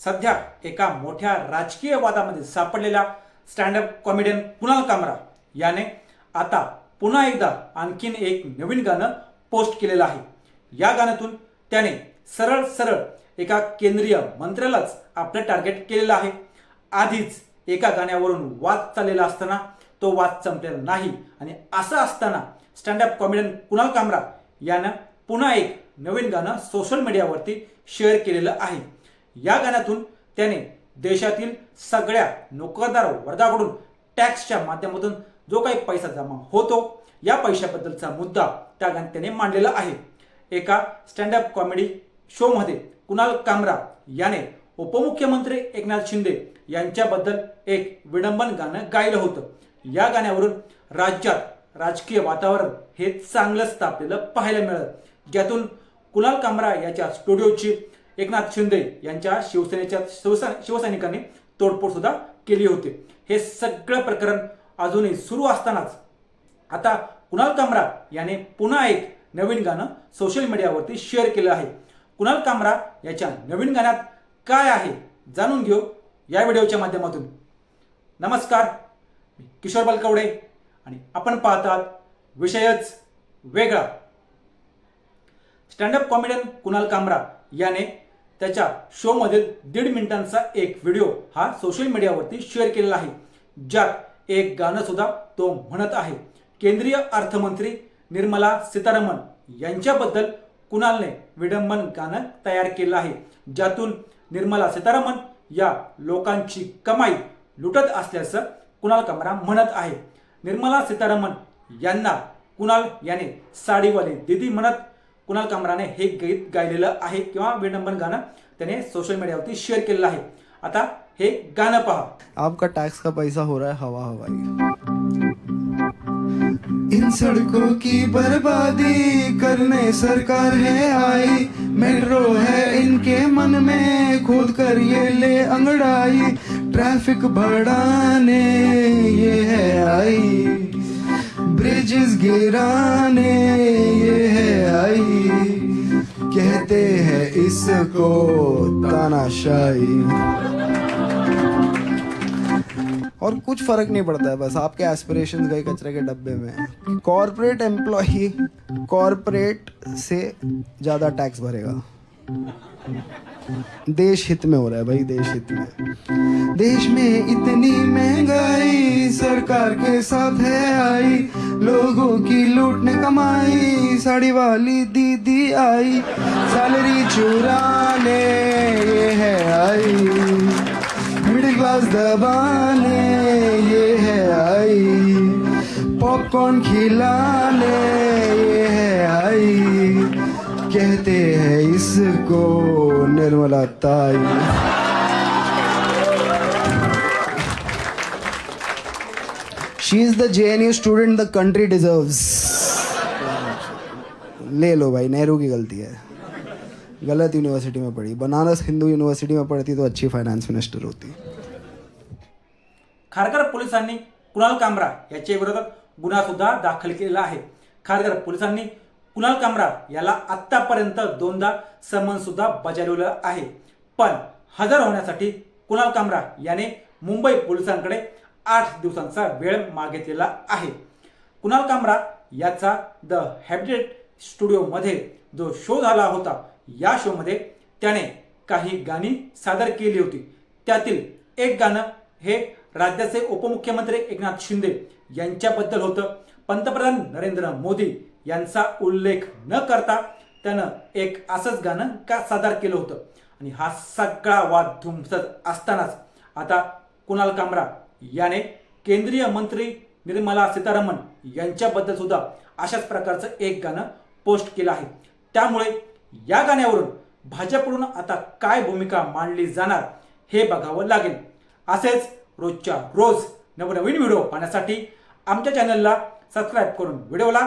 सध्या एका मोठ्या राजकीय वादामध्ये सापडलेला स्टँडअप कॉमेडियन कुणाल कामरा याने आता पुन्हा एकदा आणखीन एक नवीन गाणं पोस्ट केलेलं आहे. या गाण्यातून त्याने सरळ सरळ एका केंद्रीय मंत्र्यालाच आपलं टार्गेट केलेलं आहे. आधीच एका गाण्यावरून वाद चाललेला असताना तो वाद संपलेला नाही आणि असं असताना स्टँडअप कॉमेडियन कुणाल कामरा यानं पुन्हा एक नवीन गाणं सोशल मीडियावरती शेअर केलेलं आहे. या गाण्यातून त्याने देशातील सगळ्या नोकरदार वर्गाकडून टॅक्सच्या माध्यमातून जो काही पैसा जमा होतो या पैशाबद्दलचा मुद्दा त्या गाण्यात त्याने मांडलेला आहे. एका स्टँडअप कॉमेडी शोमध्ये कुणाल कामरा याने उपमुख्यमंत्री एकनाथ शिंदे यांच्याबद्दल एक विडंबन गाणं गायलं होतं. या गाण्यावरून राज्यात राजकीय वातावरण हे चांगलंच तापलेलं पाहायला मिळालं. ज्यातून कुणाल कामरा याच्या स्टुडिओची एकनाथ शिंदे यांच्या शिवसेनेच्या शिवसा शिवसैनिकांनी तोडफोड सुद्धा केली होती. हे सगळं प्रकरण अजूनही सुरू असतानाच. आता कुणाल कामरा याने पुन्हा एक नवीन गाणं सोशल मीडियावरती शेअर केलं आहे. कुणाल कामरा याच्या नवीन गाण्यात काय आहे जाणून घेऊ या व्हिडिओच्या माध्यमातून. नमस्कार मी किशोर बलकवडे आणि आपण पाहतात विषयच वेगळा. स्टँडअप कॉमेडियन कुणाल कामरा याने त्याच्या शोमधील दीड मिनिटांचा एक व्हिडिओ हा सोशल मीडियावरती शेअर केलेला आहे. ज्यात एक गाणं सुद्धा तो म्हणत आहे. केंद्रीय अर्थमंत्री निर्मला सीतारामन यांच्याबद्दल कुणालने विडंबन गाणं तयार केलं आहे? ज्यातून निर्मला सीतारामन या लोकांची कमाई लुटत असल्याचं कुणाल कमरा म्हणत आहे. निर्मला सीतारामन यांना कुणाल याने साडीवाले दीदी म्हणत कुणाल कामराने हे गीत गायलेलं आहे किंवा विडंबन गाणं त्याने सोशल मीडियावरती शेअर केलेलं आहे. आता हे गाणं पहा. आपका टैक्स का पैसा हो रहा है, हवा हवाई इन सड़कों की बर्बादी करने सरकार है आई. मेट्रो है इनके मन में, खोद कर ये ले अंगड़ाई. ट्रैफ़िक बढ़ाने ये है आई. ब्रिजेस गिराने इसको तानाशाही और कुछ फ़र्क नहीं पड़ता है, बस आपके एस्पिरेशन गए कचरे के डब्बे में कॉरपोरेट एम्प्लॉ कॉरपोरेट से ज़्यादा टैक्स भरेगा। देश हित में हो रहा है भाई, देश हित में। देश में इतनी महँगाई सरकार के साथ है आई। लोगों की लूटने कमाई, साड़ी वाली दीदी आई। सैलरी चुराने ये है आई। मिडिल क्लास दबाने ये है आई। पॉपकॉर्न खिलाने ये है आई। कहते हैं इसको Nirmala Tai she is the J N U student the country deserves ले लो भाई नेहरू की गलती है। गलत यूनिवर्सिटी में पढ़ी। बनारस हिंदू यूनिवर्सिटी में पढ़ती तो अच्छी फायनान्स मिनिस्टर होती। खारघर पोलिसांनी कुणाल कामरा याच्या विरोधात गुन्हा सुद्धा दाखल केलेला आहे. खारघर पोलिसांनी कुणाल कामरा याला आतापर्यंत दोनदा समन सुद्धा बजावलेलं आहे. पण हजर होण्यासाठी कुणाल कामरा याने मुंबई पोलिसांकडे आठ दिवसांचा वेळ मागितलेला आहे. कुणाल कामरा याचा द हॅबिटेट स्टुडिओमध्ये जो शो झाला होता या शोमध्ये त्याने काही गाणी सादर केली होती. त्यातील एक गाणं हे राज्याचे उपमुख्यमंत्री एकनाथ शिंदे यांच्याबद्दल होतं. पंतप्रधान नरेंद्र मोदी यांचा उल्लेख न करता त्यानं एक असंच गाणं का सादर केलं होतं. आणि हा सगळा वाद धुमसत असतानाच आता कुणाल कामरा याने केंद्रीय मंत्री निर्मला सीतारामन यांच्याबद्दल सुद्धा अशाच प्रकारचं एक गाणं पोस्ट केलं आहे. त्यामुळे या गाण्यावरून भाजपकडून आता काय भूमिका मांडली जाणार हे बघावं लागेल. असेच रोजच्या रोज नवनवीन व्हिडिओ पाहण्यासाठी आमच्या चॅनलला सबस्क्राईब करून व्हिडिओला